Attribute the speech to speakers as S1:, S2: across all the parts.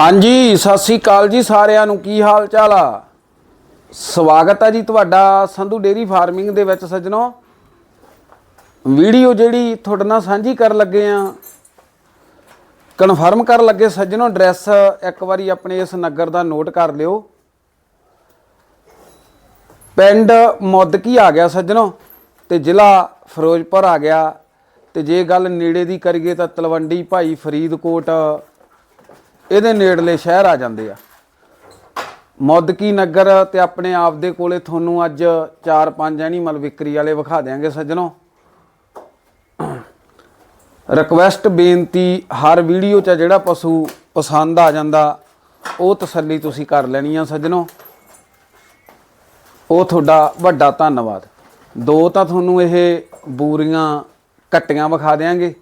S1: ਹਾਂਜੀ, ਸਤਿ ਸ੍ਰੀ ਅਕਾਲ ਜੀ ਸਾਰਿਆਂ ਨੂੰ। ਕੀ ਹਾਲ ਚਾਲ ਆ? ਸਵਾਗਤ ਆ ਜੀ ਤੁਹਾਡਾ ਸੰਧੂ ਡੇਰੀ ਫਾਰਮਿੰਗ ਦੇ ਵਿੱਚ ਸੱਜਣੋ। ਵੀਡੀਓ ਜਿਹੜੀ ਤੁਹਾਡੇ ਨਾਲ ਸਾਂਝੀ ਕਰਨ ਲੱਗੇ ਆ। ਕਨਫਰਮ ਕਰਨ ਲੱਗੇ ਸੱਜਣੋ, ਐਡਰੈਸ ਇੱਕ ਵਾਰੀ ਆਪਣੇ ਇਸ ਨਗਰ ਦਾ ਨੋਟ ਕਰ ਲਿਓ। ਪਿੰਡ ਮੁੱਦਕੀ ਆ ਗਿਆ ਸੱਜਣੋ ਤੇ ਜ਼ਿਲ੍ਹਾ ਫਿਰੋਜ਼ਪੁਰ ਆ ਗਿਆ। ਤੇ ਜੇ ਗੱਲ ਨੇੜੇ ਦੀ ਕਰੀਏ ਤਾਂ ਤਲਵੰਡੀ ਭਾਈ ਫਰੀਦਕੋਟ ਇਹਦੇ ਨੇੜਲੇ ਸ਼ਹਿਰ ਆ ਜਾਂਦੇ ਆ। ਮੁੱਦਕੀ ਨਗਰ ਤੇ ਆਪਣੇ ਆਪ ਦੇ ਕੋਲੇ ਤੁਹਾਨੂੰ ਅੱਜ 4-5 ਐਨੀਮਲ ਵਿਕਰੀ ਵਾਲੇ ਵਿਖਾ ਦਿਆਂਗੇ ਸੱਜਣੋ। ਰਿਕਵੈਸਟ ਬੇਨਤੀ, ਹਰ ਵੀਡੀਓ 'ਚ ਜਿਹੜਾ ਪਸ਼ੂ ਪਸੰਦ ਆ ਜਾਂਦਾ, ਉਹ ਤਸੱਲੀ ਤੁਸੀਂ ਕਰ ਲੈਣੀ ਆ ਸੱਜਣੋ। ਉਹ ਤੁਹਾਡਾ ਵੱਡਾ ਧੰਨਵਾਦ। ਦੋ ਤਾਂ ਤੁਹਾਨੂੰ ਇਹ ਬੂਰੀਆਂ ਕੱਟੀਆਂ ਵਿਖਾ ਦੇਾਂਗੇ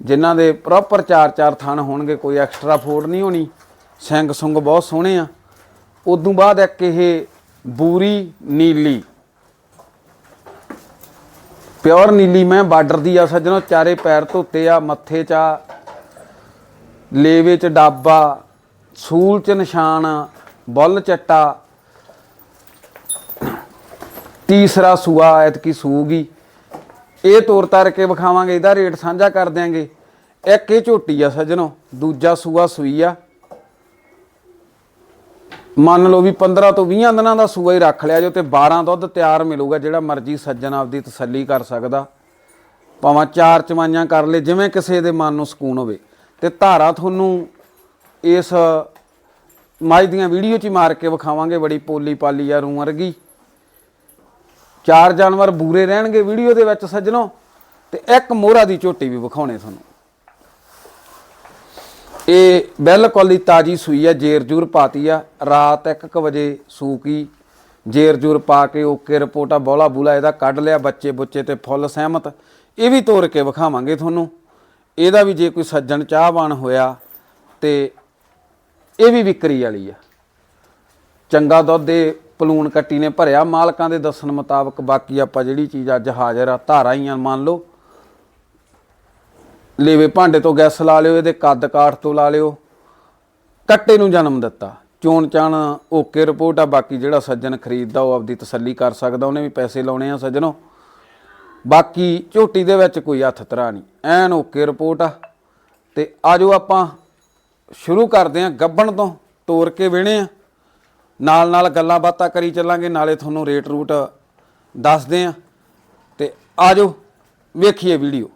S1: ਜਿਨ੍ਹਾਂ ਦੇ ਪ੍ਰੋਪਰ ਚਾਰ ਚਾਰ ਥਣ ਹੋਣਗੇ, ਕੋਈ ਐਕਸਟਰਾ ਫੋੜ ਨਹੀਂ ਹੋਣੀ। ਸਿੰਗ ਸੁੰਗ ਬਹੁਤ ਸੋਹਣੇ ਆ। ਉਦੋਂ ਬਾਅਦ ਇੱਕ ਇਹ ਬੂਰੀ ਨੀਲੀ। ਪਿਓਰ ਨੀਲੀ ਮੈਂ ਬਾਰਡਰ ਦੀ ਆ ਸੱਜਣੋ, ਚਾਰੇ ਪੈਰ ਧੋਤੇ ਆ, ਮੱਥੇ 'ਚ ਆ। ਲੇਵੇ 'ਚ ਡਾਬਾ, ਸੂਲ 'ਚ ਨਿਸ਼ਾਨ, ਬੁੱਲ ਚੱਟਾ। ਤੀਸਰਾ ਸੂਆ ਐਤਕੀ ਸੂਗੀ। ਇਹ ਤੋਰ ਤਰ ਕੇ ਵਿਖਾਵਾਂਗੇ, ਇਹਦਾ ਰੇਟ ਸਾਂਝਾ ਕਰ ਦਿਆਂਗੇ। ਇੱਕ ਇਹ ਝੋਟੀ ਆ ਸੱਜਣੋ, ਦੂਜਾ ਸੂਆ ਸੂਈ ਆ। ਮੰਨ ਲਓ ਵੀ 15 ਤੋਂ 20 ਦਿਨਾਂ ਦਾ ਸੂਆ ਹੀ ਰੱਖ ਲਿਆ ਜੋ, ਤੇ 12 ਦੁੱਧ ਤਿਆਰ ਮਿਲੂਗਾ, ਜਿਹੜਾ ਮਰਜ਼ੀ ਸੱਜਣ ਆਪਦੀ ਤਸੱਲੀ ਕਰ ਸਕਦਾ। ਭਾਵੇਂ ਚਾਰ ਚਵਾਈਆਂ ਕਰ ਲੇ, ਜਿਵੇਂ ਕਿਸੇ ਦੇ ਮਨ ਨੂੰ ਸਕੂਨ ਹੋਵੇ। ਤੇ ਧਾਰਾ ਤੁਹਾਨੂੰ ਇਸ ਮਾਈ ਦੀਆਂ ਵੀਡੀਓ 'ਚ ਹੀ ਮਾਰ ਕੇ ਵਿਖਾਵਾਂਗੇ, ਬੜੀ ਪੋਲੀ ਪਾਲੀ ਆ ਰੂ ਵਰਗੀ। ਚਾਰ ਜਾਨਵਰ ਬੂਰੇ ਰਹਿਣਗੇ ਵੀਡੀਓ ਦੇ ਵਿੱਚ ਸੱਜਣੋ, ਤੇ ਇੱਕ ਮੋਹਰਾ ਦੀ ਝੋਟੀ ਵੀ ਵਿਖਾਉਣੇ ਤੁਹਾਨੂੰ। ਇਹ ਬਿਲਕੁਲ ਹੀ ਤਾਜੀ ਸੂਈ ਆ, ਜੇਰ ਜੂਰ ਪਾਤੀ ਆ। ਰਾਤ 1:00 ਵਜੇ ਸੂਕੀ ਜੇਰ ਜੂਰ ਪਾ ਕੇ ਓਕੇ ਰਿਪੋਰਟਾ ਬੋਲਾ ਬੂਲਾ ਇਹਦਾ ਕੱਢ ਲਿਆ, ਬੱਚੇ ਬੁੱਚੇ ਤੇ ਫੁੱਲ ਸਹਿਮਤ। ਇਹ ਵੀ ਤੋੜ ਕੇ ਵਿਖਾਵਾਂਗੇ ਤੁਹਾਨੂੰ। ਇਹਦਾ ਵੀ ਜੇ ਕੋਈ ਸੱਜਣ ਚਾਹਵਾਨ ਹੋਇਆ ਤੇ ਇਹ ਵੀ ਵਿਕਰੀ ਵਾਲੀ ਆ। ਚੰਗਾ ਦੁੱਧ ਦੇ ਪਲੂਣ ਕੱਟੀ ਨੇ ਭਰਿਆ। ਮਾਲਕਾਂ ਦੇ ਦੱਸਣ ਮੁਤਾਬਕ ਬਾਕੀ ਆਪਾਂ ਜਿਹੜੀ ਚੀਜ਼ ਅੱਜ ਹਾਜ਼ਰ ਆ, ਧਾਰਾ ਹੀ ਆ, ਮੰਨ ਲਓ। ਲੇਵੇ ਭਾਂਡੇ ਤੋਂ ਗੈਸ ਲਾ ਲਿਓ, ਇਹਦੇ ਕੱਦ ਕਾਠ ਤੋਂ ਲਾ ਲਿਓ। ਕੱਟੇ ਨੂੰ ਜਨਮ ਦਿੱਤਾ। ਚੋਣ ਚਾਣ ਓਕੇ ਰਿਪੋਰਟ ਆ, ਬਾਕੀ ਜਿਹੜਾ ਸੱਜਣ ਖਰੀਦਦਾ ਉਹ ਆਪਦੀ ਤਸੱਲੀ ਕਰ ਸਕਦਾ, ਉਹਨੇ ਵੀ ਪੈਸੇ ਲਾਉਣੇ ਆ ਸੱਜਣੋ। ਬਾਕੀ ਝੋਟੀ ਦੇ ਵਿੱਚ ਕੋਈ ਹੱਥ ਤਰਾ ਨਹੀਂ। ਐਨ ਓਕੇ ਰਿਪੋਰਟ ਆ। ਤੇ ਆਜੋ ਆਪਾਂ ਸ਼ੁਰੂ ਕਰਦੇ ਹਾਂ ਗੱਬਣ ਤੋਂ, ਤੋਰ ਕੇ ਵੇਣੇ ਆ। ਨਾਲ ਨਾਲ ਗੱਲਾਂ ਬਾਤਾਂ ਕਰੀ ਚੱਲਾਂਗੇ ਨਾਲੇ ਤੁਹਾਨੂੰ ਰੇਟ ਰੂਟ ਦੱਸਦੇ ਆ। ਤੇ ਆਜੋ ਵੇਖੀਏ ਵੀਡੀਓ।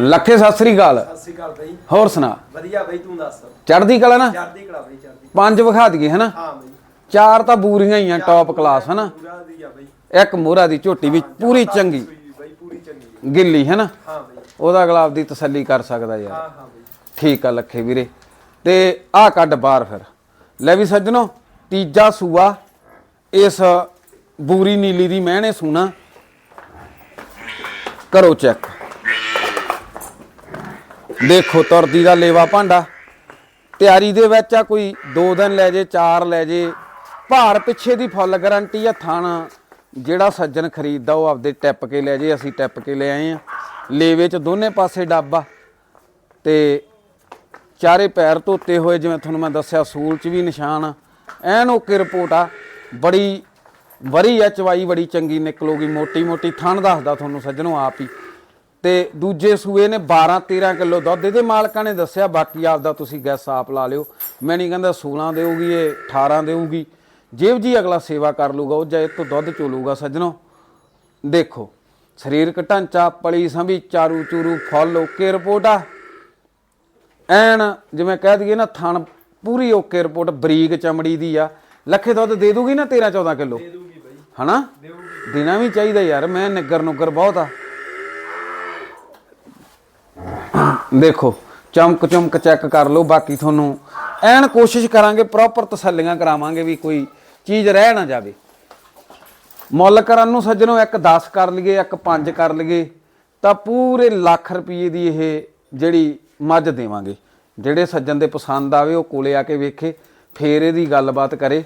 S1: ਲੱਖੇ ਸਤਿ ਸ੍ਰੀ ਅਕਾਲ।
S2: ਸਤਿ ਸ਼੍ਰੀ ਅਕਾਲ ਬਈ।
S1: ਹੋਰ ਸੁਣਾ?
S2: ਵਧੀਆ ਬਈ ਤੂੰ ਦੱਸ।
S1: ਚੜ੍ਹਦੀ ਕਲਾ ਨਾ?
S2: ਚੜ੍ਹਦੀ ਕਲਾ ਬਈ ਚੜ੍ਹਦੀ।
S1: ਪੰਜ ਵਿਖਾ ਦਈਏ ਹਨਾ?
S2: ਹਾਂ ਬਈ।
S1: ਚਾਰ ਤਾਂ ਬੂਰੀਆਂ ਹੀ ਆ ਟੌਪ ਕਲਾਸ ਹਨਾ?
S2: ਦੀ ਆ
S1: ਇੱਕ ਮੋਹਰਾ ਦੀ ਝੋਟੀ ਵੀ ਪੂਰੀ ਚੰਗੀ। ਗਿੱਲੀ ਹੈ ਨਾ
S2: ਹਾਂ ਬਈ।
S1: ਉਹਦਾ ਅਗਲਾ ਆਪਦੀ ਤਸੱਲੀ ਕਰ ਸਕਦਾ ਯਾਰ।
S2: ਹਾਂ ਹਾਂ ਬਈ।
S1: ਠੀਕ ਆ ਲੱਖੇ ਵੀਰੇ। ਤੇ ਆਹ ਕੱਢ ਬਾਹਰ ਫਿਰ। ਲੈ ਵੀ ਸੱਜਣੋ ਤੀਜਾ ਸੂਆ, ਇਸ ਬੂਰੀ ਨੀਲੀ ਦੀ ਮਹਿਣੇ ਸੂਣਾ। ਕਰੋ ਚੈੱਕ। ਦੇਖੋ, ਤੁਰਦੀ ਦਾ ਲੇਵਾ ਭਾਂਡਾ। ਤਿਆਰੀ ਦੇ ਵਿੱਚ ਆ ਕੋਈ 2 ਦਿਨ ਲੈ ਜੇ 4 ਲੈ ਜੇ। ਭਾਰ ਪਿੱਛੇ ਦੀ ਫੁੱਲ ਗਾਰੰਟੀ ਆ, ਥਣ ਜਿਹੜਾ ਸੱਜਣ ਖਰੀਦਦਾ, ਉਹ ਆਪਦੇ ਟਿੱਪ ਕੇ ਲੈ ਜੇ, ਅਸੀਂ ਟਿੱਪ ਕੇ ਲੈ ਆਏ ਆ। ਲੇਵੇ ਚ ਦੋਨੇ ਪਾਸੇ ਡੱਬਾ ਤੇ ਚਾਰੇ ਪੈਰ ਧੋਤੇ ਹੋਏ, ਜਿਵੇਂ ਤੁਹਾਨੂੰ ਮੈਂ ਦੱਸਿਆ, ਸੂਲ 'ਚ ਵੀ ਨਿਸ਼ਾਨ ਆ। ਐਨ ਓਕੇ ਰਿਪੋਰਟ ਆ। ਬੜੀ ਵਰੀ ਆ, ਚਵਾਈ ਬੜੀ ਚੰਗੀ ਨਿਕਲੂਗੀ। ਮੋਟੀ ਮੋਟੀ ਥਣ ਦੱਸਦਾ ਤੁਹਾਨੂੰ ਸੱਜਣੋ ਆਪ ਹੀ। ਤੇ ਦੂਜੇ ਸੂਏ ਨੇ 12 13 ਕਿਲੋ ਦੁੱਧ। ਇਹਦੇ ਮਾਲਕਾਂ ਨੇ ਦੱਸਿਆ, ਬਾਕੀ ਆਪਦਾ ਤੁਸੀਂ ਗੈਸ ਆਪ ਲਾ ਲਿਓ। ਮੈਂ ਨਹੀਂ ਕਹਿੰਦਾ 16 ਦੇਊਗੀ, ਇਹ 18 ਦੇਊਗੀ। ਜੇਬ ਜੀ ਅਗਲਾ ਸੇਵਾ ਕਰ ਲੂਗਾ, ਉਹ ਜਾਂ ਇਹ ਤੋਂ ਦੁੱਧ ਚੋਲੂਗਾ ਸੱਜਣੋ। ਦੇਖੋ, ਸਰੀਰਕ ਢਾਂਚਾ, ਪਲੀ ਸੰਭੀ, ਚਾਰੂ ਚੂਰੂ, ਫੁੱਲ, ਓਕੇ ਰਿਪੋਰਟ ਆ। ਐਨ ਜਿਵੇਂ ਕਹਿ ਦਈਏ ਨਾ, ਥਣ ਪੂਰੀ ਓਕੇ ਰਿਪੋਰਟ ਬਰੀਕ ਚਮੜੀ ਦੀ ਆ। ਲੱਖੇ ਦੁੱਧ ਦੇ ਦੂਗੀ ਨਾ 13 14 ਕਿਲੋ?
S2: ਦੇ ਦੂਗੀ ਬਈ।
S1: ਹਨਾ? ਦੇਣਾ ਵੀ ਚਾਹੀਦਾ ਯਾਰ ਮੈਂ ਨਿੱਗਰ ਨੁੱਗਰ ਬਹੁਤ ਆ। ਦੇਖੋ ਚਮਕ ਚਮਕ ਚੈੱਕ ਕਰ ਲਓ ਬਾਕੀ ਤੁਹਾਨੂੰ ਐਨ ਕੋਸ਼ਿਸ਼ ਕਰਾਂਗੇ ਪ੍ਰੋਪਰ ਤਸੱਲੀਆਂ ਕਰਾਵਾਂਗੇ ਵੀ ਕੋਈ ਚੀਜ਼ ਰਹਿ ਨਾ ਜਾਵੇ। ਮੁੱਲ ਕਰਨ ਨੂੰ ਸੱਜਣੋ ਇੱਕ 10 ਕਰ ਲਈਏ ਇੱਕ 5 ਕਰ ਲਈਏ ਤਾਂ ਪੂਰੇ ਲੱਖ ਰੁਪਏ ਦੀ ਇਹ ਜਿਹੜੀ ਮੱਝ ਦੇਵਾਂਗੇ। ਜਿਹੜੇ ਸੱਜਣ ਦੇ ਪਸੰਦ ਆਵੇ ਉਹ ਕੋਲੇ ਆ ਕੇ ਵੇਖੇ, ਫੇਰ ਇਹਦੀ ਗੱਲਬਾਤ ਕਰੇ।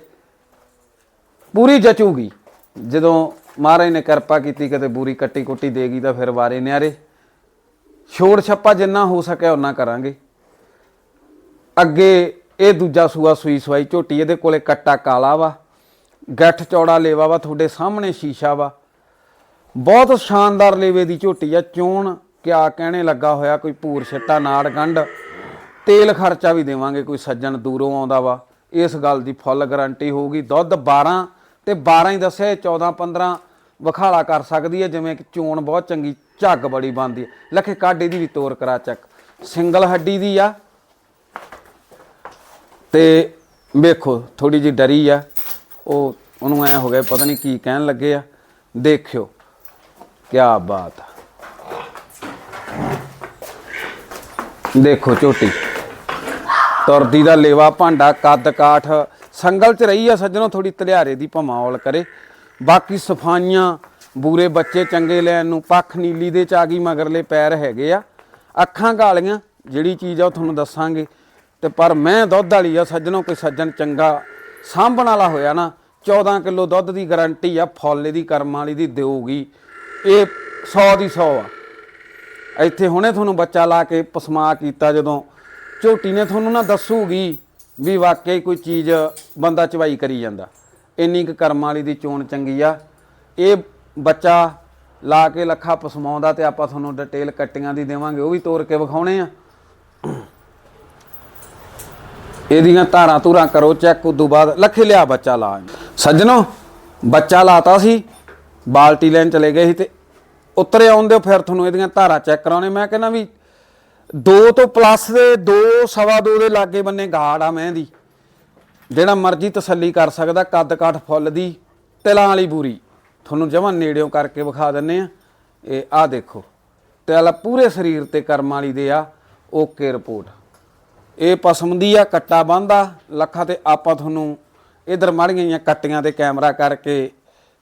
S1: ਪੂਰੀ ਜਚੂਗੀ। ਜਦੋਂ ਮਹਾਰਾਜ ਨੇ ਕਿਰਪਾ ਕੀਤੀ ਕਿਤੇ ਬੂਰੀ ਕੱਟੀ ਕੁੱਟੀ ਦੇਗੀ ਤਾਂ ਫਿਰ ਵਾਰੇ ਨਿਆਰੇ। ਛੋੜ ਛੱਪਾ ਜਿੰਨਾ ਹੋ ਸਕਿਆ ਉਹਨਾਂ ਕਰਾਂਗੇ। ਅੱਗੇ ਇਹ ਦੂਜਾ ਸੂਆ ਸੂਈ ਸਵਾਈ ਝੋਟੀ, ਇਹਦੇ ਕੋਲੇ ਕੱਟਾ ਕਾਲਾ ਵਾ, ਗੱਠ ਚੌੜਾ ਲੇਵਾ ਵਾ, ਤੁਹਾਡੇ ਸਾਹਮਣੇ ਸ਼ੀਸ਼ਾ ਵਾ। ਬਹੁਤ ਸ਼ਾਨਦਾਰ ਲੇਵੇ ਦੀ ਝੋਟੀ ਆ, ਚੋਣ ਕਿਆ ਕਹਿਣੇ ਲੱਗਾ ਹੋਇਆ, ਕੋਈ ਭੂਰ ਛਿੱਟਾ, ਨਾੜ ਗੰਢ। ਤੇਲ ਖਰਚਾ ਵੀ ਦੇਵਾਂਗੇ, ਕੋਈ ਸੱਜਣ ਦੂਰੋਂ ਆਉਂਦਾ ਵਾ। ਇਸ ਗੱਲ ਦੀ ਫੁੱਲ ਗਾਰੰਟੀ ਹੋਊਗੀ। ਦੁੱਧ 12 ਤੇ 12 ਹੀ ਦੱਸਿਆ 14 15 ਵਿਖਾਲਾ ਕਰ ਸਕਦੀ ਹੈ, ਜਿਵੇਂ ਕਿ ਚੋਣ ਬਹੁਤ ਚੰਗੀ ਝੱਗ ਬੜੀ ਬੰਦੀ ਹੈ। ਲੱਖੇ ਕਾਡੇ ਦੀ ਵੀ ਤੋਰ ਕਰਾ ਚੱਕ। ਸਿੰਗਲ ਹੱਡੀ ਦੀ ਆ। ਤੇ ਵੇਖੋ ਥੋੜੀ ਜਿਹੀ ਡਰੀ ਆ। ਉਹ, ਉਹਨੂੰ ਐ ਹੋ ਗਿਆ, ਪਤਾ ਨਹੀਂ ਕੀ ਕਹਿਣ ਲੱਗੇ ਆ। ਦੇਖਿਓ ਕੀ ਬਾਤ ਆ। ਦੇਖੋ ਝੋਟੀ। ਤੁਰਦੀ ਦਾ ਲੇਵਾ, ਭਾਂਡਾ, ਕੱਦ ਕਾਠ। ਸੰਗਲ ਚ ਰਹੀ ਆ ਸੱਜਣੋ ਥੋੜੀ ਤਲਿਆਰੇ ਦੀ ਭਮਾਵਲ ਕਰੇ। ਬਾਕੀ ਸਫਾਈਆਂ, ਬੂਰੇ ਬੱਚੇ ਚੰਗੇ ਲੈਣ ਨੂੰ, ਪੱਖ ਨੀਲੀ ਦੇ ਚ ਆ ਗਈ, ਮਗਰਲੇ ਪੈਰ ਹੈਗੇ ਆ। ਅੱਖਾਂ ਗਾਲੀਆਂ ਜਿਹੜੀ ਚੀਜ਼ ਆ ਉਹ ਤੁਹਾਨੂੰ ਦੱਸਾਂਗੇ। ਤੇ ਪਰ ਮੈਂ ਦੁੱਧ ਵਾਲੀ ਆ, ਸੱਜਣੋ, ਕੋਈ ਸੱਜਣ ਚੰਗਾ ਸਾਂਭਣ ਵਾਲਾ ਹੋਇਆ ਨਾ 14 ਕਿਲੋ ਦੁੱਧ ਦੀ ਗਾਰੰਟੀ ਆ, ਫੌਲੇ ਦੀ ਕਰਮ ਵਾਲੀ ਦੀ ਦੇਊਗੀ। ਇਹ 100 ਦੀ 100 ਆ। ਇੱਥੇ ਹੁਣੇ ਤੁਹਾਨੂੰ ਬੱਚਾ ਲਾ ਕੇ ਪਸਮਾ ਕੀਤਾ ਜਦੋਂ ਝੋਟੀ ਨੇ ਤੁਹਾਨੂੰ ਨਾ ਦੱਸੂਗੀ ਵੀ ਵਾਕਈ ਕੋਈ ਚੀਜ਼ ਬੰਦਾ ਚਵਾਈ ਕਰੀ ਜਾਂਦਾ। ਇੰਨੀ ਕੁ ਕਰਮ ਵਾਲੀ ਦੀ ਚੋਣ ਚੰਗੀ ਆ। ਇਹ ਬੱਚਾ ਲਾ ਕੇ ਲੱਖਾ ਪਸਮਾਉਂਦਾ ਤੇ ਆਪਾਂ ਤੁਹਾਨੂੰ ਡਿਟੇਲ ਕੱਟੀਆਂ ਦੀ ਦੇਵਾਂਗੇ, ਉਹ ਵੀ ਤੋੜ ਕੇ ਵਿਖਾਉਣੇ ਆ। ਇਹਦੀਆਂ ਧਾਰਾਂ ਧੂਰਾਂ ਕਰੋ ਚੈੱਕ ਉਦੋਂ ਬਾਅਦ ਲੱਖੇ ਲਿਆ ਬੱਚਾ ਲਾ ਸੱਜਣੋ, ਬੱਚਾ ਲਾਤਾ ਸੀ, ਬਾਲਟੀ ਲੈਣ ਚਲੇ ਗਏ ਸੀ ਤੇ ਉਤਰੇ ਆਉਂਦੇ ਫਿਰ ਤੁਹਾਨੂੰ ਇਹਦੀਆਂ ਧਾਰਾਂ ਚੈੱਕ ਕਰਾਉਣੇ। ਮੈਂ ਕਹਿੰਦਾ ਵੀ 2 ਤੋਂ ਪਲੱਸ ਦੇ 2 ਸਵਾ 2 ਦੇ ਲਾਗੇ ਬੰਨੇ ਗਾੜ ਆ ਮੈਂ ਦੀ ਜਿਹੜਾ ਮਰਜ਼ੀ ਤਸੱਲੀ ਕਰ ਸਕਦਾ, ਕੱਦ ਕਾਠ ਫੁੱਲ ਦੀ, ਤਿਲਾਂ ਵਾਲੀ ਬੂਰੀ। ਤੁਹਾਨੂੰ ਜਮਾਂ ਨੇੜਿਓਂ ਕਰਕੇ ਵਿਖਾ ਦਿੰਨੇ ਆ। ਇਹ ਆ ਦੇਖੋ, ਤਿਲ ਪੂਰੇ ਸਰੀਰ ਤੇ ਕਰਮ ਵਾਲੀ ਦੇ ਆ। Okay report. ਇਹ ਪਸਮ ਦੀ ਆ, ਕੱਟਾ ਬੰਦਾ ਲੱਖਾਂ ਤੇ ਆਪਾਂ ਤੁਹਾਨੂੰ ਇਧਰ ਮਾੜੀਆਂ ਜਿਹੀਆਂ ਕੱਟੀਆਂ ਤੇ ਕੈਮਰਾ ਕਰਕੇ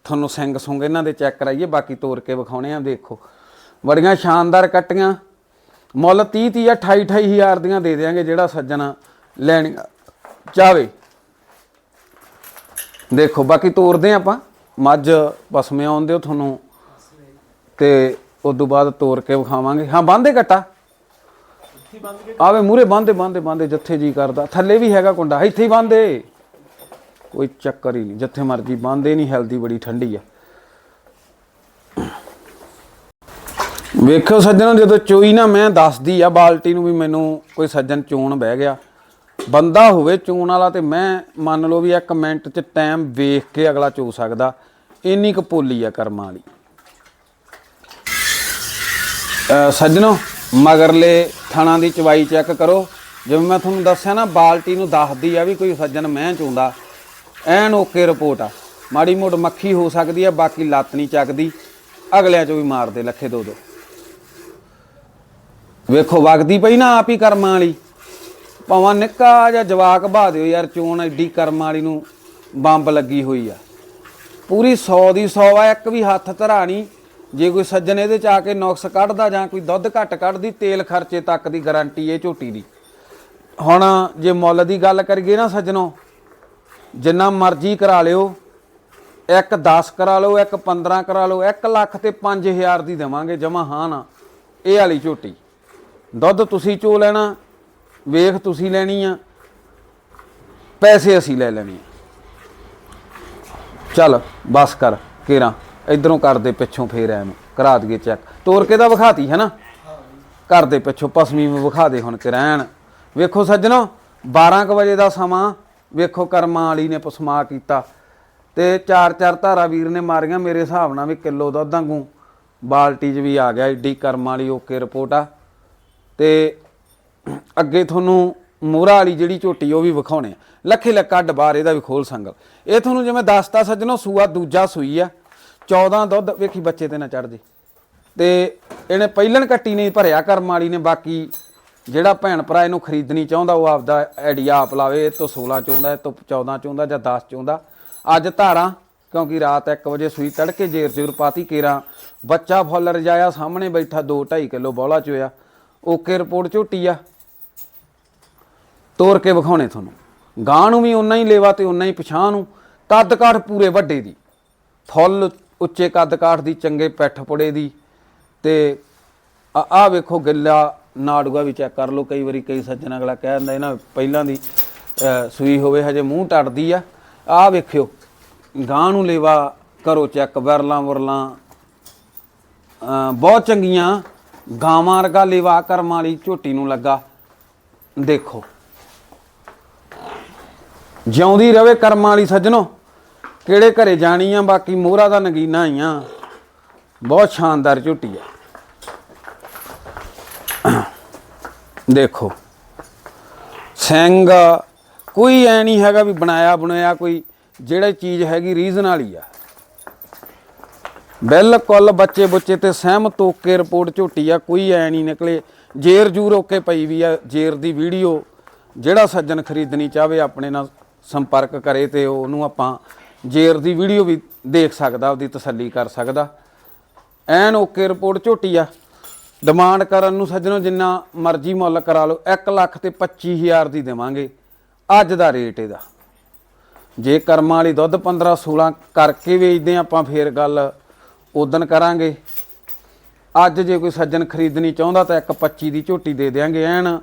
S1: ਤੁਹਾਨੂੰ ਸਿੰਘ ਸੁੰਗ ਇਹਨਾਂ ਦੇ ਚੈੱਕ ਕਰਾਈਏ। ਬਾਕੀ ਤੋੜ ਕੇ ਵਿਖਾਉਣੇ ਆ, ਦੇਖੋ। ਬੜੀਆਂ ਸ਼ਾਨਦਾਰ ਕੱਟੀਆਂ। ਮੁੱਲ 30 30 28 28 ਹਜ਼ਾਰ ਦੀਆਂ ਦੇ ਦੇਾਂਗੇ ਜਿਹੜਾ ਸੱਜਣ ਲੈਣੀ ਚਾਵੇ। ਦੇਖੋ, ਬਾਕੀ ਤੋਰਦੇ ਆਪਾਂ। ਮੱਝ ਪਸਮੇ ਆਉਂਦੇ ਹੋ ਤੁਹਾਨੂੰ। ਤੇ ਉਸ ਤੋਂ ਬਾਅਦ ਤੋਰ ਕੇ ਵਿਖਾਵਾਂਗੇ। ਹਾਂ ਬੰਦੇ ਕੱਟਾ ਆਵੇ ਮੂਰੇ ਬੰਦੇ ਬੰਦੇ ਬੰਦੇ ਜਿੱਥੇ ਜੀ ਕਰਦਾ। ਥੱਲੇ ਵੀ ਹੈਗਾ ਕੁੰਡਾ। ਇੱਥੇ ਹੀ ਬੰਦੇ ਕੋਈ ਚੱਕਰ ਹੀ ਨਹੀਂ। ਜਿੱਥੇ ਮਰਜ਼ੀ ਬੰਦੇ ਨਹੀਂ ਹੈਲਦੀ ਬੜੀ ਠੰਡੀ ਆ। ਵੇਖੋ ਸੱਜਣ, ਜਦੋਂ ਚੋਈ ਨਾ ਮੈਂ ਦੱਸਦੀ ਆ, ਬਾਲਟੀ ਨੂੰ ਵੀ ਮੈਨੂੰ ਕੋਈ ਸੱਜਣ ਚੋਣ ਬਹਿ ਗਿਆ। ਬੰਦਾ ਹੋਵੇ ਚੋਣ ਵਾਲਾ ਤੇ ਮੈਂ ਮੰਨ ਲਓ ਵੀ ਇੱਕ ਮਿੰਟ ਚ ਟਾਈਮ ਵੇਖ ਕੇ ਅਗਲਾ ਚੋ ਸਕਦਾ। ਇੰਨੀ ਕੁ ਪੋਲੀ ਆ ਕਰਮਾਂ ਵਾਲੀ। ਸੱਜਣੋ, ਮਗਰਲੇ ਥਣਾ ਦੀ ਚਵਾਈ ਚੈੱਕ ਕਰੋ। ਜਿਵੇਂ ਮੈਂ ਤੁਹਾਨੂੰ ਦੱਸਿਆ ਨਾ, ਬਾਲਟੀ ਨੂੰ ਦੱਸਦੀ ਆ ਵੀ ਕੋਈ ਸੱਜਣ ਮੈਂ ਚੋਂਦਾ। ਐਨ ਓਕੇ ਰਿਪੋਰਟ ਆ। ਮਾੜੀ ਮੋਟ ਮੱਖੀ ਹੋ ਸਕਦੀ ਆ, ਬਾਕੀ ਲੱਤ ਨਹੀਂ ਚੱਕਦੀ। ਅਗਲਿਆਂ ਚੋਂ ਵੀ ਮਾਰਦੇ ਲੱਖੇ ਦੋ ਦੋ ਵੇਖੋ, ਵਗਦੀ ਪਈ ਨਾ ਆਪ ਹੀ ਕਰਮਾਂ ਵਾਲੀ। ਭਾਵਾਂ ਨਿੱਕਾ ਜਾਂ ਜਵਾਕ ਬਹਾ ਦਿਓ ਯਾਰ, ਚੋਣ ਐਡੀ ਕਰਮਾਂ ਵਾਲੀ ਨੂੰ ਬੰਬ ਲੱਗੀ ਹੋਈ ਆ। ਪੂਰੀ 100 ਦੀ 100 ਆ, ਇੱਕ ਵੀ ਹੱਥ ਧਰਾਣੀ ਜੇ ਕੋਈ ਸੱਜਣ ਇਹਦੇ ਚ ਆ ਕੇ ਨੁਕਸ ਕੱਢਦਾ ਜਾਂ ਕੋਈ ਦੁੱਧ ਘੱਟ ਕੱਢਦੀ, ਤੇਲ ਖਰਚੇ ਤੱਕ ਦੀ ਗਾਰੰਟੀ ਇਹ ਝੋਟੀ ਦੀ। ਹੁਣ ਜੇ ਮੁੱਲ ਦੀ ਗੱਲ ਕਰੀਏ ਨਾ ਸੱਜਣੋ, ਜਿੰਨਾ ਮਰਜ਼ੀ ਕਰਾ ਲਿਓ, ਇੱਕ 10 ਕਰਾ ਲਓ, ਇੱਕ 15 ਕਰਾ ਲਓ 1 ਲੱਖ ਤੇ 5000 ਦੀ ਦੇਵਾਂਗੇ ਜਮਾ ਹਾਂ ਨਾ। ਇਹ ਵਾਲੀ ਝੋਟੀ। ਦੁੱਧ ਤੁਸੀਂ ਚੋ ਲੈਣਾ, ਵੇਖ ਤੁਸੀਂ ਲੈਣੀ ਆ, ਪੈਸੇ ਅਸੀਂ ਲੈ ਲੈਣੇ ਆ। ਚੱਲ, ਬਸ ਕਰ, ਕੇਰਾ, ਇਧਰੋਂ ਕਰ ਦੇ ਪਿੱਛੋਂ ਫੇਰ ਐਵੇਂ ਕਰਾ ਦਈਏ ਚੈੱਕ ਤੋਰ ਕੇ ਤਾਂ ਵਿਖਾਤੀ, ਹੈ ਨਾ? ਘਰ ਦੇ ਪਿੱਛੋਂ ਪਸਮੀ ਵਿਖਾ ਦੇ ਹੁਣ ਕਿ ਵੇਖੋ ਸੱਜਣੋ 12 ਕੁ ਵਜੇ ਦਾ ਸਮਾਂ, ਵੇਖੋ ਕਰਮਾਂ ਵਾਲੀ ਨੇ ਪਸਮਾ ਕੀਤਾ। ਤੇ ਚਾਰ ਚਾਰ ਧਾਰਾ ਵੀਰ ਨੇ ਮਾਰੀਆਂ, ਮੇਰੇ ਹਿਸਾਬ ਨਾਲ ਵੀ ਕਿਲੋ ਦੁੱਧ ਵਾਂਗੂ। ਬਾਲਟੀ 'ਚ ਵੀ ਆ ਗਿਆ, ਏਡੀ ਕਰਮਾਂ ਵਾਲੀ ਓਕੇ ਰਿਪੋਰਟ ਆ। ਤੇ ਅੱਗੇ ਤੁਹਾਨੂੰ ਮੋਹਰਾ ਵਾਲੀ ਜਿਹੜੀ ਝੋਟੀ ਉਹ ਵੀ ਵਿਖਾਉਣੇ ਆ। ਲੱਖੇ ਲੱਕਾ ਬਾਹਰ ਇਹਦਾ ਵੀ ਖੋਲ ਸੰਗਲ। ਇਹ ਤੁਹਾਨੂੰ ਜਿਵੇਂ ਦੱਸਤਾ ਸੱਜਣੋ, ਸੂਆ ਦੂਜਾ ਸੂਈ ਆ। 14 ਦੁੱਧ, ਵੇਖੀ ਬੱਚੇ ਤੇ ਨਾ ਚੜ ਜੇ। ਤੇ ਇਹਨੇ ਪਹਿਲਣ ਕੱਟੀ ਨਹੀਂ, ਭਰਿਆ ਕਰਮ ਵਾਲੀ ਨੇ, ਬਾਕੀ ਜਿਹੜਾ ਭੈਣ ਭਰਾ ਇਹਨੂੰ ਖਰੀਦਣੀ ਚਾਹੁੰਦਾ, ਉਹ ਆਪਦਾ ਆਈਡੀਆ ਆਪ ਲਾਵੇ। ਇਹ ਤੋਂ 16 ਚਾਹੁੰਦਾ ਇਹ ਤੋਂ 14 ਚਾਹੁੰਦਾ ਜਾਂ 10 ਚਾਹੁੰਦਾ ਅੱਜ ਧਾਰਾਂ, ਕਿਉਂਕਿ ਰਾਤ 1 ਵਜੇ ਸੂਈ ਤੜਕੇ ਜੇਰ ਜੂਰ ਪਾਤੀ, ਕੇਰਾ ਬੱਚਾ ਫੁੱਲ ਰਜਾਇਆ ਸਾਹਮਣੇ ਬੈਠਾ 2 2.5 ਕਿਲੋ ਬੋਲਾ ਚੋਇਆ। ਓਕੇ ਰਿਪੋਰਟ ਝੋਟੀ ਆ। ਤੋਰ ਕੇ ਵਿਖਾਉਣੇ ਤੁਹਾਨੂੰ। ਗਾਂ ਨੂੰ ਵੀ ਉਨਾ ਹੀ ਲੇਵਾ ਤੇ ਉਨਾ ਹੀ ਪਛਾਣ ਨੂੰ। ਕੱਦ ਕਾਠ ਪੂਰੇ ਵੱਡੇ ਦੀ। ਫੁੱਲ ਉੱਚੇ ਕੱਦ ਕਾਠ ਦੀ, ਚੰਗੇ ਪੈਠ ਪੁੜੇ ਦੀ। ਤੇ ਆ ਵੇਖੋ ਗਿੱਲਾ ਨਾੜੂਆ ਵੀ ਚੈੱਕ ਕਰ ਲਓ। ਕਈ ਵਾਰੀ ਕਈ ਸੱਜਣ ਅਗਲਾ ਕਹਿ ਦਿੰਦਾ ਇਹਨਾਂ ਪਹਿਲਾਂ ਦੀ ਸੂਈ ਹੋਵੇ, ਹਜੇ ਮੂੰਹ ਟੱਟਦੀ ਆ। ਆਹ ਵੇਖਿਓ। ਗਾਂ ਨੂੰ ਲੇਵਾ ਕਰੋ ਚੈੱਕ। ਵਰਲਾਂ ਵਰਲਾਂ ਬਹੁਤ ਚੰਗੀਆਂ। ਗਾਵਾਂ ਵਰਗਾ ਲੇਵਾ ਕਰਮ ਵਾਲੀ ਝੋਟੀ ਨੂੰ ਲੱਗਾ। ਦੇਖੋ। ਜਿਉਂਦੀ ਰਵੇ ਕਰਮਾਂ ਵਾਲੀ ਸੱਜਣੋ, ਕਿਹੜੇ ਘਰੇ ਜਾਣੀ ਆ ਬਾਕੀ ਮੋਹਰਾ ਦਾ ਨਗੀਨਾ ਆਈਆਂ ਬਹੁਤ ਸ਼ਾਨਦਾਰ ਝੋਟੀ ਆ। ਦੇਖੋ। ਸਿੰਘ ਕੋਈ ਐ ਨਹੀਂ ਹੈਗਾ ਵੀ ਬਣਾਇਆ ਬਣਾਇਆ ਕੋਈ, ਜਿਹੜੇ ਚੀਜ਼ ਹੈਗੀ ਰੀਜ਼ਨ ਵਾਲੀ ਆ। ਬਿਲਕੁਲ ਬੱਚੇ ਬੁੱਚੇ ਤੇ ਸਹਿਮਤ ਹੋ ਕੇ ਰਿਪੋਰਟ ਝੋਟੀ ਆ, ਕੋਈ ਐ ਨਹੀਂ ਨਿਕਲੇ। ਜੇਰ ਜੂਰ ਓਕੇ ਪਈ ਵੀ ਆ, ਜੇਰ ਦੀ ਵੀਡੀਓ, ਜਿਹੜਾ ਸੱਜਣ ਖਰੀਦਣੀ ਚਾਹਵੇ ਆਪਣੇ ਨਾਲ ਸੰਪਰਕ ਕਰੇ ਤੇ ਉਹਨੂੰ ਆਪਾਂ ਜੇਰ ਦੀ ਵੀਡੀਓ ਵੀ ਦੇਖ ਸਕਦਾ ਉਹਦੀ ਤਸੱਲੀ ਕਰ ਸਕਦਾ। ਐਨ ਓਕੇ ਰਿਪੋਰਟ ਝੋਟੀ ਆ। ਡਿਮਾਂਡ ਕਰਨ ਨੂੰ ਸੱਜਣੋ ਜਿੰਨਾ ਮਰਜ਼ੀ ਮੁੱਲ ਕਰਾ ਲਓ 1 ਲੱਖ ਤੇ 25000 ਦੀ ਦੇਵਾਂਗੇ। ਅੱਜ ਦਾ ਰੇਟ ਇਹਦਾ। ਜੇ ਕਰਮਾਂ ਵਾਲੀ ਦੁੱਧ 15 16 ਕਰਕੇ ਵੇਚਦੇ ਹਾਂ ਆਪਾਂ ਫੇਰ ਗੱਲ ਉਦਣ ਕਰਾਂਗੇ। ਅੱਜ ਜੇ ਕੋਈ ਸੱਜਣ ਖਰੀਦਣੀ ਚਾਹੁੰਦਾ ਤਾਂ ਇੱਕ 25 ਦੀ ਝੋਟੀ ਦੇ ਦੇਾਂਗੇ ਐਨ।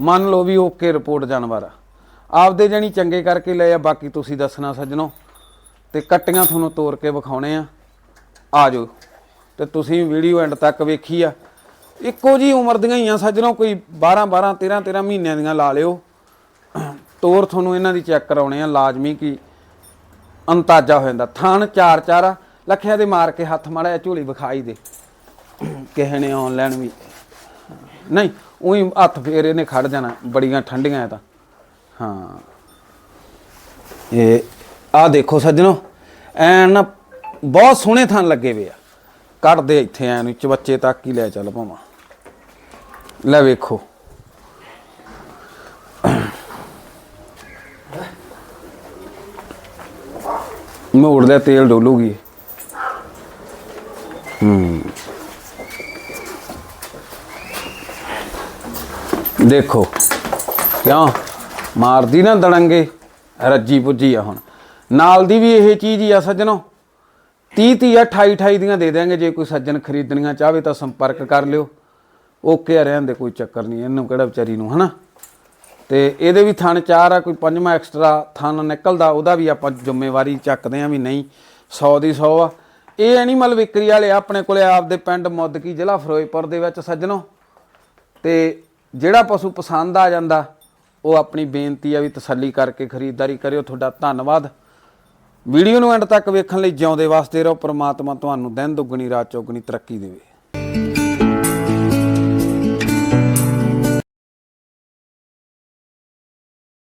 S1: ਮੰਨ ਲਓ ਵੀ ਓਕੇ ਰਿਪੋਰਟ ਜਾਨਵਰ ਆ। ਆਪਦੇ ਜਣੀ ਚੰਗੇ ਕਰਕੇ ਲਏ ਆ, ਬਾਕੀ ਤੁਸੀਂ ਦੱਸਣਾ ਸੱਜਣੋ। ਤੇ ਕੱਟੀਆਂ ਤੁਹਾਨੂੰ ਤੋੜ ਕੇ ਵਿਖਾਉਣੇ ਆ। ਆ ਜਾਓ। ਤੇ ਤੁਸੀਂ ਵੀਡੀਓ ਐਂਡ ਤੱਕ ਵੇਖੀ ਆ। ਇੱਕੋ ਜੀ ਉਮਰ ਦੀਆਂ ਹੀ ਆ ਸੱਜਣੋ, ਕੋਈ 12 12 13 13 ਮਹੀਨਿਆਂ ਦੀਆਂ ਲਾ ਲਿਓ। ਤੋਰ ਤੁਹਾਨੂੰ ਇਹਨਾਂ ਦੀ ਚੈੱਕ ਕਰਾਉਣੇ ਆ, ਲਾਜ਼ਮੀ ਕੀ ਅੰਤਾਜਾ ਹੋ ਜਾਂਦਾ। ਥਣ ਚਾਰ ਚਾਰ ਆ। ਲੱਖਿਆ ਦੇ ਮਾਰ ਕੇ ਹੱਥ ਮਾੜਾ ਝੋਲੀ ਵਿਖਾਈ ਦੇ। ਕਿਸੇ ਨੇ ਆਨਲਾਈਨ ਵੀ ਨਹੀਂ, ਉਹੀ ਹੱਥ ਫੇਰ ਇਹਨੇ ਖੜ ਜਾਣਾ, ਬੜੀਆਂ ਠੰਡੀਆਂ ਇਹ ਤਾਂ। ਹਾਂ। ਇਹ ਆ ਦੇਖੋ ਸੱਜਣੋ, ਐਨ ਨਾ ਬਹੁਤ ਸੋਹਣੇ ਥਾਂ ਲੱਗੇ ਵੇ ਆ। ਕੱਢਦੇ ਇੱਥੇ ਐਨ, ਵਿੱਚ ਬੱਚੇ ਤੱਕ ਹੀ ਲੈ ਚੱਲ ਭਾਵਾਂ। ਲੈ ਵੇਖੋ। ਮੋੜ ਦਾ ਤੇਲ ਡੋਲੂਗੀ। ਦੇਖੋ, ਕਿਉਂ? ਮਾਰਦੀ ਨਾ ਦੜੰਗੇ, ਰੱਜੀ ਪੁੱਜੀ ਆ ਹੁਣ। ਨਾਲ ਦੀ ਵੀ ਇਹ ਚੀਜ਼ ਹੀ ਆ ਸੱਜਣੋ। 30 30 28 28 ਦੀਆਂ ਦੇ ਦਿਆਂਗੇ। ਜੇ ਕੋਈ ਸੱਜਣ ਖਰੀਦਣੀਆਂ ਚਾਹਵੇ ਤਾਂ ਸੰਪਰਕ ਕਰ ਲਿਓ। ਓਕੇ ਆ, ਰਹਿਣ ਦੇ, ਕੋਈ ਚੱਕਰ ਨਹੀਂ। ਇਹਨੂੰ ਕਿਹੜਾ ਵਿਚਾਰੀ ਨੂੰ, ਹਨਾ? ਤੇ ਇਹਦੇ ਵੀ ਥਣ ਚਾਰ ਆ, ਕੋਈ ਪੰਜਵਾਂ ਐਕਸਟਰਾ ਥਣ ਨਿਕਲਦਾ, ਉਹਦਾ ਵੀ ਆਪਾਂ ਜ਼ਿੰਮੇਵਾਰੀ ਚੱਕਦੇ ਆ ਵੀ ਨਹੀਂ 100 ਦੀ 100 ਆ। ਇਹ ਐਨੀਮਲ ਵਿਕਰੀ ਵਾਲੇ ਆ, ਆਪਣੇ ਕੋਲੇ ਆਪਦੇ ਪਿੰਡ ਮੁੱਦਕੀ ਜ਼ਿਲ੍ਹਾ ਫਿਰੋਜ਼ਪੁਰ ਦੇ ਵਿੱਚ ਸੱਜਣੋ। ਤੇ ਜਿਹੜਾ ਪਸ਼ੂ ਪਸੰਦ ਆ ਜਾਂਦਾ, ਉਹ ਆਪਣੀ ਬੇਨਤੀ ਆ ਵੀ ਤਸੱਲੀ ਕਰਕੇ ਖਰੀਦਦਾਰੀ ਕਰਿਓ। ਤੁਹਾਡਾ ਧੰਨਵਾਦ। ਵੀਡੀਓ ਨੂੰ ਐਂਡ ਤੱਕ ਵੇਖਣ ਲਈ ਜਿਉਂਦੇ ਵਾਸਤੇ ਰਹੋ। ਪ੍ਰਮਾਤਮਾ ਤੁਹਾਨੂੰ ਦਿਨ ਦੁੱਗਣੀ, ਰਾਤ ਚੌਗਣੀ ਤਰੱਕੀ ਦੇਵੇ।